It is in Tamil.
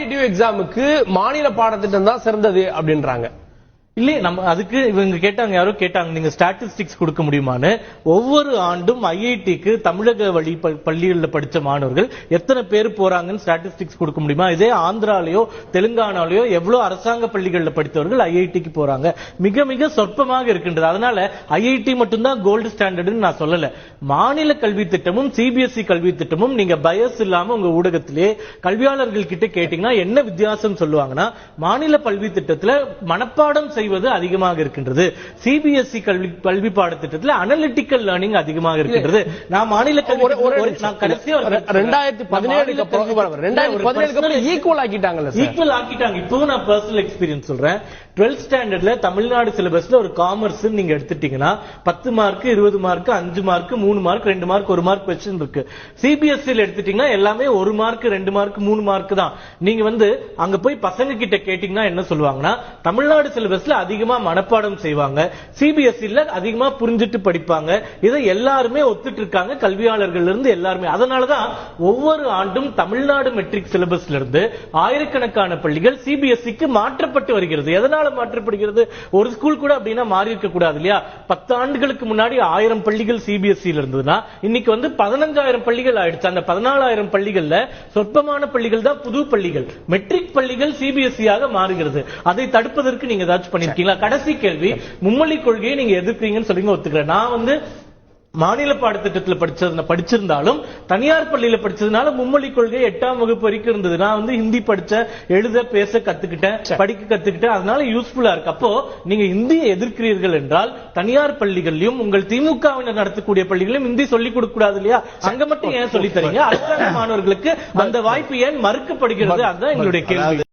குவான்டிட்டிவ் எக்ஸாமுக்கு மாநில பாடத்திட்டம் தான் சிறந்தது அப்படின்றாங்க. இல்லை நம்ம அதுக்கு இவங்க கேட்டாங்க யாரோ கேட்டாங்க நீங்க ஸ்டாட்டிஸ்டிக்ஸ் கொடுக்க முடியுமான்னு. ஒவ்வொரு ஆண்டும் ஐஐடிக்கு தமிழக வழி பள்ளிகளில் படித்த மாணவர்கள் எத்தனை பேர் போறாங்கன்னு ஸ்டாட்டிஸ்டிக்ஸ் கொடுக்க முடியுமா? இதே ஆந்திராலேயோ தெலுங்கானாலேயோ எவ்வளோ அரசாங்க பள்ளிகளில் படித்தவர்கள் ஐஐடிக்கு போறாங்க. மிக மிக சொற்பமாக இருக்கின்றது. அதனால ஐஐடி மட்டும்தான் கோல்டு ஸ்டாண்டர்டுன்னு நான் சொல்லல. மாநில கல்வி திட்டமும் சிபிஎஸ்இ கல்வி திட்டமும் நீங்க பயஸ் இல்லாம உங்க ஊடகத்திலே கல்வியாளர்கள் கிட்ட கேட்டீங்கன்னா என்ன வித்தியாசம் சொல்லுவாங்கன்னா மாநில கல்வி திட்டத்தில் மனப்பாடம் செய்ய செய்வது அதிகமாக இருக்கின்றது. சிபிஎஸ்இ கல்வி கல்வி பாடத்திட்டத்துல அனலிட்டிக்கல் லேர்னிங் அதிகமாக இருக்கின்றது. நான் மாநில கல்வி ஒரு- ஒரு ஒரு- நான் கடைசியா ஒரு ரெ- ரெண்டாயிரத்தி பதினேழுக்கு அப்புறம் ரெண்டாயிரத்தி பதினேழுக்கு அப்புறம் ஈக்குவல் ஆக்கிட்டாங்கல்ல சார். ஈக்குவல் ஆக்கிட்டாங்க. இப்பவும் நான் பர்சனல் எக்ஸ்பீரியன்ஸ் சொல்றேன். 12th ஸ்டாண்டர்ட்ல தமிழ்நாடு சிலபஸ்ல ஒரு காமர்ஸ் நீங்க எடுத்துட்டீங்கன்னா பத்து மார்க் இருபது மார்க் அஞ்சு மார்க் மூணு மார்க் ரெண்டு மார்க் ஒரு மார்க் கொஸ்டின் இருக்கு. சிபிஎஸ்இ எடுத்துட்டீங்கன்னா எல்லாமே ஒரு மார்க் ரெண்டு மார்க் மூணு மார்க் தான். நீங்க வந்து அங்க போய் பசங்க கிட்ட கேட்டீங்கன்னா என்ன சொல்லுவாங்கன்னா தமிழ்நாடு சிலபஸ்ல அதிகமா மனப்பாடம் செய்வாங்க. சிபிஎஸ்இல அதிகமா புரிஞ்சிட்டு படிப்பாங்க. இதை எல்லாருமே ஒத்துட்டு இருக்காங்க கல்வியாளர்கள் இருந்து எல்லாருமே. அதனாலதான் ஒவ்வொரு ஆண்டும் தமிழ்நாடு மெட்ரிக் சிலபஸ்ல இருந்து ஆயிரக்கணக்கான பள்ளிகள் சிபிஎஸ்இக்கு மாற்றப்பட்டு வருகிறது. எதனால மாற்றப்படுகிறது? ஒரு ஸ்கூல் கூட அப்படின்னா மாறி இருக்க கூடாது இல்லையா? பத்து ஆண்டுகளுக்கு முன்னாடி ஆயிரம் பள்ளிகள் சிபிஎஸ்இ இருந்ததுன்னா இன்னைக்கு வந்து பதினஞ்சாயிரம் பள்ளிகள் ஆயிடுச்சு. அந்த பதினாலாயிரம் பள்ளிகள்ல சொற்பமான பள்ளிகள் தான் புது பள்ளிகள். மெட்ரிக் பள்ளிகள் சிபிஎஸ்இ ஆக மாறுகிறது. அதை தடுப்பதற்கு நீங்க ஏதாச்சும் பண்ணிருக்கீங்களா? கடைசி கேள்வி மும்மொழி கொள்கையை நீங்க எதிர்க்கிறீங்கன்னு சொல்றீங்க ஒத்துக்கிறேன். நான் வந்து மாநில பாடத்திட்டத்துல படிச்சது படிச்சிருந்தாலும் தனியார் பள்ளியில படிச்சதுனால மும்மொழி கொள்கை எட்டாம் வகுப்பு வரைக்கும் இருந்தது. நான் வந்து ஹிந்தி படிச்ச எழுத பேச கத்துக்கிட்டேன் படிக்க கத்துக்கிட்டேன். அதனால யூஸ்ஃபுல்லா இருக்கு. அப்போ நீங்க ஹிந்தியை எதிர்க்கிறீர்கள் என்றால் தனியார் பள்ளிகள்லயும் உங்கள் திமுகவினர் நடத்தக்கூடிய பள்ளிகளையும் ஹிந்தி சொல்லிக் கொடுக்க கூடாது இல்லையா அங்க மட்டும் ஏன் சொல்லி தரீங்க? அரசாங்க மாணவர்களுக்கு அந்த வாய்ப்பு ஏன் மறுக்கப்படுகிறது? அதுதான் எங்களுடைய கேள்வி.